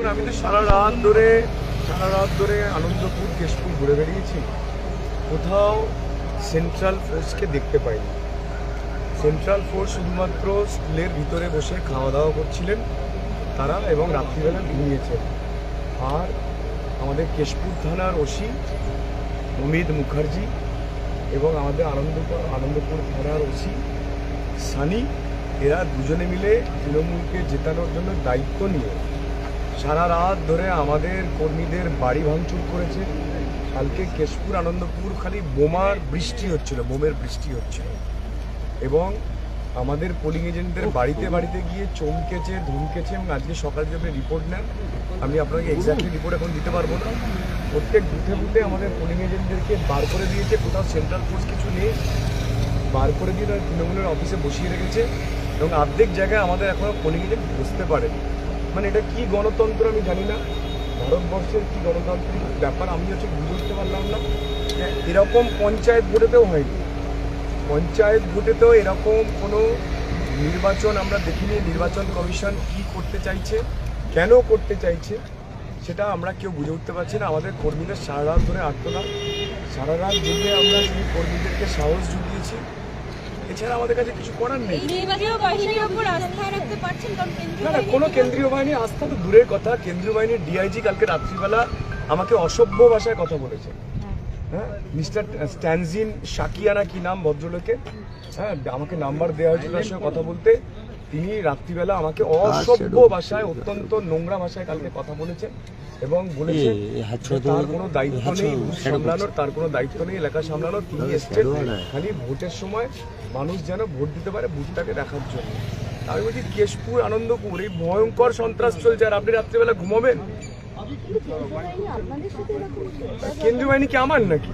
দেখুন আমি তো সারা রাত ধরে, সারা রাত ধরে আনন্দপুর, কেশপুর ঘুরে বেরিয়েছি কোথাও সেন্ট্রাল ফোর্সকে দেখতে পাইনি। সেন্ট্রাল ফোর্স শুধুমাত্র স্কুলের ভিতরে বসে খাওয়া দাওয়া করছিলেন তারা এবং রাত্রিবেলা ঘুমিয়েছেন। আর আমাদের কেশপুর থানার ওসি অমিত মুখার্জি এবং আমাদের আনন্দপুর আনন্দপুর থানার ওসি সানি, এরা দুজনে মিলে তৃণমূলকে জেতানোর জন্য দায়িত্ব নিয়ে সারা রাত ধরে আমাদের কর্মীদের বাড়ি ভাঙচুর করেছে। কালকে কেশপুর আনন্দপুর খালি বোমার বৃষ্টি হচ্ছিল বোমের বৃষ্টি হচ্ছিল। এবং আমাদের পোলিং এজেন্টদের বাড়িতে বাড়িতে গিয়ে চমকেছে ধমকেছে। এবং আজকে সকালে যে আপনি রিপোর্ট নেন আমি আপনাকে এক্স্যাক্টলি রিপোর্ট এখন দিতে পারব না। প্রত্যেক বুথে বুথে আমাদের পোলিং এজেন্টদেরকে বার করে দিয়েছে কোথাও সেন্ট্রাল ফোর্স কিছু নেই। বার করে দিয়ে তারা তৃণমূলের অফিসে বসিয়ে রেখেছে। এবং অর্ধেক জায়গায় আমাদের এখনও পোলিং এজেন্ট বসতে পারেনি। মানে এটা কি গণতন্ত্র আমি জানি না। ভারতবর্ষের কি গণতান্ত্রিক ব্যাপার আমি হচ্ছে বুঝে উঠতে পারলাম না। এরকম পঞ্চায়েত ভোটেতেও হয়নি। পঞ্চায়েত ভোটেতেও এরকম কোনো নির্বাচন আমরা দেখিনি। নির্বাচন কমিশন কি করতে চাইছে, কেন করতে চাইছে, সেটা আমরা কেউ বুঝে উঠতে পারছি না। আমাদের কর্মীদের সারা রাত ধরে আত্মদান সারা রাত জেগে আমরা সেই কর্মীদেরকে সাহস জুগিয়েছি। এছাড়া আমাদের কাছে কিছু করার নেই। না না কোনো কেন্দ্রীয় বাহিনী আস্থা তো দূরের কথা। কেন্দ্রীয় বাহিনীর ডিআইজি কালকে রাত্রিবেলা আমাকে অসভ্য ভাষায় কথা বলেছে। হ্যাঁ মিস্টার স্ট্যানজিন শাকিয়ানা কি নাম ভদ্রলোকে হ্যাঁ আমাকে নাম্বার দেওয়া হয়েছিল তার সঙ্গে কথা বলতে। তিনি রাত্রিবেলা আমাকে অসভ্য ভাষায় অত্যন্ত নোংরা ভাষায় কালকে কথা বলেছেন এবং বলেছেন এই হাত যে ছোড়া তার কোনো দায়িত্ব নেই বুথ shadow সামলানোর তার কোনো দায়িত্ব নেই এলাকা সামলানোর। তিনি এসছেন খালি ভোটের সময় মানুষ যেন ভোট দিতে পারে ভোটটাকে দেখার জন্য। আমি বলছি কেশপুর আনন্দপুর এই ভয়ঙ্কর সন্ত্রাস চলছে আর আপনি রাত্রিবেলা ঘুমাবেন? কেন্দ্রীয় বাহিনী কি আমার নাকি?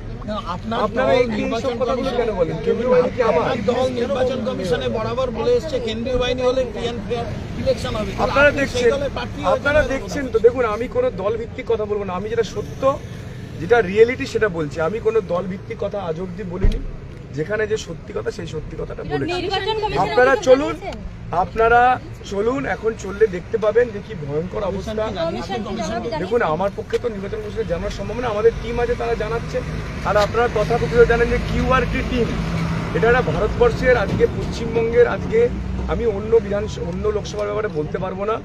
আপনার আপনারা এই নির্বাচন কথাগুলো কেন বলেন? কেন্দ্রীয় বাহিনী কি আমার দল নির্বাচন কমিশনে বরাবর বলে এসছে কেন্দ্রীয় বাহিনী হলে ফ্রি অ্যান্ড ফেয়ার ইলেকশন হবে? আপনারা দেখছেন সেই দলের প্রার্থী আপনারা দেখছেন তো দেখুন আমি কোনো দল ভিত্তিক কথা বলব না। আমি যেটা সত্য যেটা রিয়েলিটি সেটা বলছি। আমি কোনো দল ভিত্তিক কথা আজ অব্দি বলিনি। যেখানে যে সত্যি কথা সেই সত্যি কথাটা বলেছি কমিশন আপনারা চলুন আপনারা চলুন এখন চললে দেখতে পাবেন যে কি ভয়ঙ্কর অবস্থা? দেখুন আমার পক্ষে তো নির্বাচন কমিশনে জানার সম্ভব না আমাদের টিম আছে তারা জানাচ্ছে। আর আপনারা তথাকথিত জানেন যে কিউআরটি টিম এটা একটা ভারতবর্ষের আজকে পশ্চিমবঙ্গের আজকে আমি অন্য বিধান অন্য লোকসভার ব্যাপারে বলতে পারব না।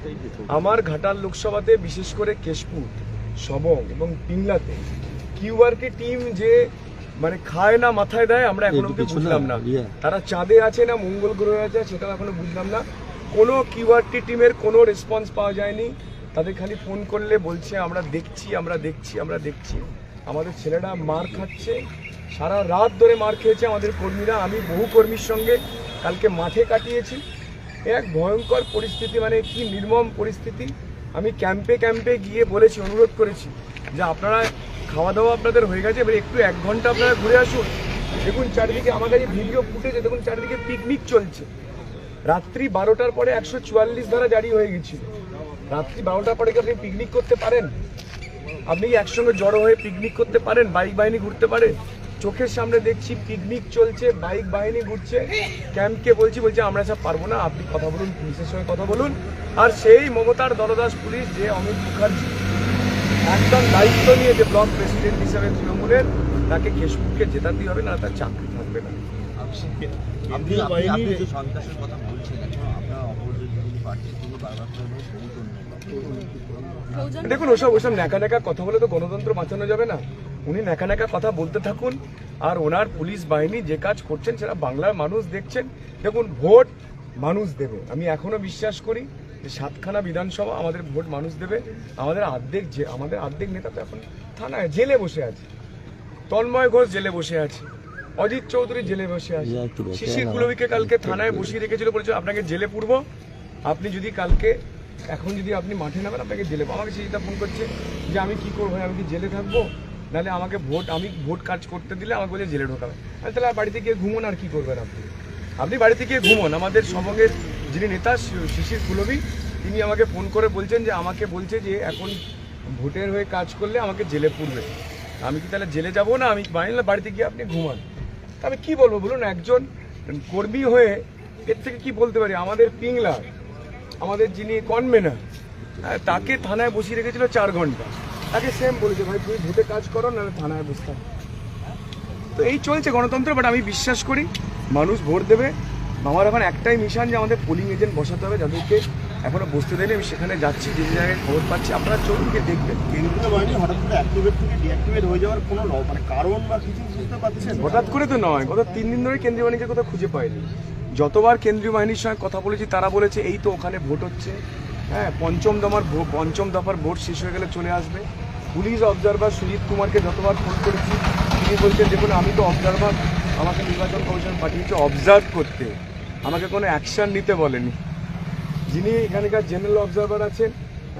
আমার ঘাটাল লোকসভাতে বিশেষ করে কেশপুর সবং এবং পিংলাতে কিউআরটি টিম যে মানে খায় না মাথায় দেয় আমরা এখন অব্দি বুঝলাম না। তারা চাঁদে আছে না মঙ্গল গ্রহে আছে সেটাও এখনও বুঝলাম না। কোনো কিউআরটি টিমের কোনো রেসপন্স পাওয়া যায়নি। তাদের খালি ফোন করলে বলছে আমরা দেখছি আমরা দেখছি আমরা দেখছি। আমাদের ছেলেরা মার খাচ্ছে। সারা রাত ধরে মার খেয়েছে আমাদের কর্মীরা। আমি বহু কর্মীর সঙ্গে কালকে মাঠে কাটিয়েছি। এক ভয়ঙ্কর পরিস্থিতি মানে কি নির্মম পরিস্থিতি। আমি ক্যাম্পে ক্যাম্পে গিয়ে বলেছি, অনুরোধ করেছি যে আপনারা খাওয়া দাওয়া আপনাদের হয়ে গেছে, এবার একটু এক ঘণ্টা আপনারা ঘুরে আসুন। দেখুন চারিদিকে আমার কাছে ভিডিও ফুটেছে দেখুন চারিদিকে পিকনিক চলছে। রাত্রি বারোটার পরে একশো চুয়াল্লিশ ধারা জারি হয়ে গেছিল রাত্রি বারোটার পরে কি আপনি পিকনিক করতে পারেন? আপনি কি একসঙ্গে জড়ো হয়ে পিকনিক করতে পারেন? বাইক বাহিনী ঘুরতে পারে? চোখের সামনে দেখছি পিকনিক চলছে বাইক বাহিনী ঘুরছে। ক্যাম্পকে বলছি বলছে আমরা সব পারব না আপনি কথা বলুন পুলিশের সঙ্গে কথা বলুন। আর সেই মমতার দলদাস পুলিশ যে অমিত মুখার্জি একদম দায়িত্ব নিয়ে যে ব্লক প্রেসিডেন্ট হিসেবে তৃণমূলের তাকে কেশপুরকে জেতাতেই হবে না তার চাকরি থাকবে না। আপনি আপনি আপনি যে সন্ত্রাসের কথা বলছেন আপনার অপর তিনি বারবার করে দেখুন ওসব ওসব ন্যাকা ন্যাকা কথা বলে তো গণতন্ত্র বাঁচানো যাবে না। উনি ন্যাকা ন্যাকা কথা বলতে থাকুন আর ওনার পুলিশ বাহিনী যে কাজ করছেন সেটা বাংলার মানুষ দেখছেন। দেখুন ভোট মানুষ দেবে। আমি এখনও বিশ্বাস করি যে সাতখানা বিধানসভা আমাদের ভোট মানুষ দেবে। আমাদের অর্ধেক যে আমাদের অর্ধেক নেতা তো এখন থানায় জেলে বসে আছে। তন্ময় ঘোষ জেলে বসে আছে। অজিত চৌধুরী জেলে বসে আছে। শিশির কুলবিকে কালকে থানায় বসিয়ে রেখেছিল বলেছিল আপনাকে জেলে পুরবো। আপনি যদি কালকে, এখন যদি আপনি মাঠে নামেন, আপনাকে জেলে। আমাকে সেটা ফোন করছে যে আমি কি করব, আমি কি জেলে থাকব? নাহলে আমাকে ভোট, আমি ভোট কাজ করতে দিলে আমাকে বলে জেলে ঢোকাবে। আমি তাহলে বাড়িতে গিয়ে ঘুমোন, আর কি করবেন আপনি? আপনি বাড়িতে গিয়ে ঘুমোন। আমাদের সবঙ্গের যিনি নেতা শিশির কুলবি, তিনি আমাকে ফোন করে বলছেন যে, আমাকে বলছে যে, এখন ভোটের হয়ে কাজ করলে আমাকে জেলে পুরবে। আমি কি তাহলে জেলে যাব না? আমি বাড়ি- বাড়িতে গিয়ে আপনি ঘুমান? আমি কি বলব? বলুন, একজন কর্মী হয়ে এর থেকে কি বলতে পারি? আমাদের পিংলা আমাদের যিনি কনভেনার তাকে থানায় বসিয়ে রেখেছিল চার ঘণ্টা। তাকে সেম বলেছে ভাই তুমি ভোটে কাজ করো না থানায় বসতে হবে। তো এই চলছে গণতন্ত্র বাট আমি বিশ্বাস করি মানুষ ভোট দেবে। আমার এখন একটাই মিশন যে আমাদের পোলিং এজেন্ট বসাতে হবে যাদেরকে এখনও বসতে দেয়নি। আমি সেখানে যাচ্ছি যে জায়গায় খবর পাচ্ছি। আপনারা চলুন গিয়ে দেখবেন। কেন্দ্রীয় বাহিনী হঠাৎ করে অ্যাক্টিভেট থেকে ডিঅ্যাক্টিভেট হয়ে যাওয়ার কোনো মানে কারণ বা কিছু বুঝতে পারছেন? হঠাৎ করে তো নয়। গত তিন দিন ধরে কেন্দ্রীয় বাহিনীকে কোথাও খুঁজে পাইনি। যতবার কেন্দ্রীয় বাহিনীর সঙ্গে কথা বলেছি তারা বলেছে এই তো ওখানে ভোট হচ্ছে। হ্যাঁ পঞ্চম দফার ভো- পঞ্চম দফার ভোট শেষ হয়ে গেলে চলে আসবে। পুলিশ অবজারভার সুজিত কুমারকে যতবার ফোন করেছি তিনি বলছেন দেখুন আমি তো অবজারভার আমাকে নির্বাচন কমিশন পাঠিয়েছে অবজার্ভ করতে। আমাকে কোনো অ্যাকশন নিতে বলেনি। যিনি এখানকার জেনারেল অবজারভার আছেন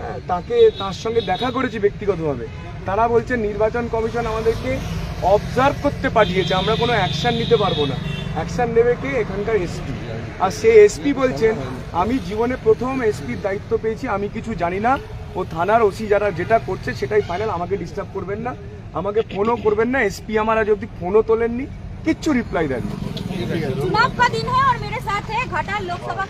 হ্যাঁ, তাকে তার সঙ্গে দেখা করেছি ব্যক্তিগতভাবে। তারা বলছে নির্বাচন কমিশন আমাদেরকে অবজার্ভ করতে পাঠিয়েছে আমরা কোনো অ্যাকশন নিতে পারব না। অ্যাকশান নেবে কে? এখানকার এসপি। আর সে এসপি বলছেন, আমি জীবনে প্রথম এসপির দায়িত্ব পেয়েছি, আমি কিছু জানি না। ও থানার ওসি যারা যেটা করছে সেটাই ফাইনাল আমাকে ডিস্টার্ব করবেন না। আমাকে ফোনও করবেন না। এসপি আমার আজ অব্দি ফোনও তোলেননি, কিচ্ছু রিপ্লাই দেননি। চুনাব হ্যাঁ লোকসভা